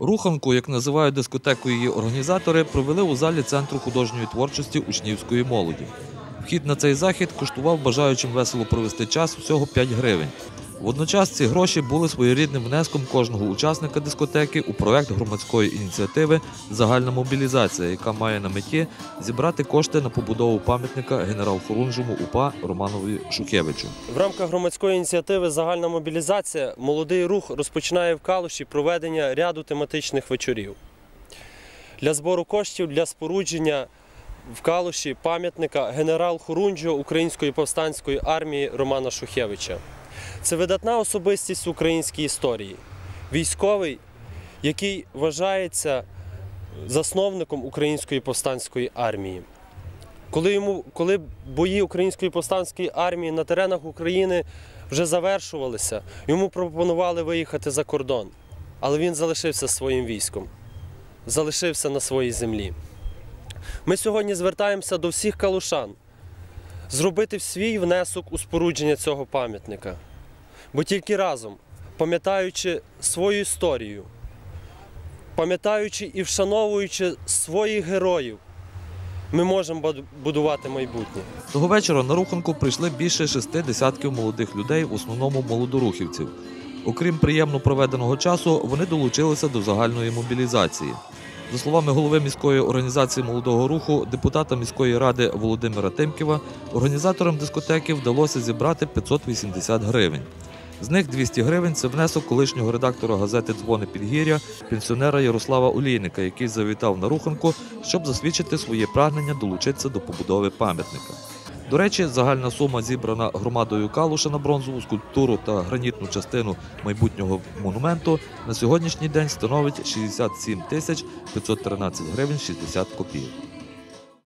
Руханку, як називають дискотеку її організатори, провели у залі Центру художньої творчості учнівської молоді. Вхід на цей захід коштував бажаючим весело провести час всього 5 гривень. Водночас ці гроші були своєрідним внеском кожного учасника дискотеки у проект громадської ініціативи Загальна мобілізація, яка має на меті зібрати кошти на побудову пам'ятника генерал-хорунжому УПА Романові Шухевичу. В рамках громадської ініціативи Загальна мобілізація молодий рух розпочинає в Калуші проведення ряду тематичних вечорів для збору коштів для спорудження в Калуші пам'ятника генерал Хорунжо Української повстанської армії Романа Шухевича. Це видатна особистість в українській історії. Військовий, який вважається засновником Української повстанської армії. Коли йому, коли бої української повстанської армії на теренах України вже завершувалися, йому пропонували виїхати за кордон, але він залишився своїм військом, залишився на своїй землі. Ми сьогодні звертаємося до всіх калушан зробити свій внесок у спорудження цього пам'ятника. Бо тільки разом, пам'ятаючи свою історію, пам'ятаючи і вшановуючи своїх героїв, ми можемо буд- будувати майбутнє. Того вечора на руханку прийшли більше шести десятків молодих людей, в основному молодорухівців. Окрім приємно проведеного часу, вони долучилися до загальної мобілізації. За словами голови міської організації молодого руху, депутата міської ради Володимира Тимківа, організаторам дискотеки вдалося зібрати 580 гривень. З них 200 гривень це внесок колишнього редактора газети Дзвони Підгір'я, пенсіонера Ярослава Олійника, який завітав на руханку, щоб засвідчити своє прагнення долучитися до побудови пам'ятника. До речі, загальна сума, зібрана громадою Калуша на бронзову скульптуру та гранітну частину майбутнього монументу, на сьогоднішній день становить 67 тисяч 513 гривень 60 копійок.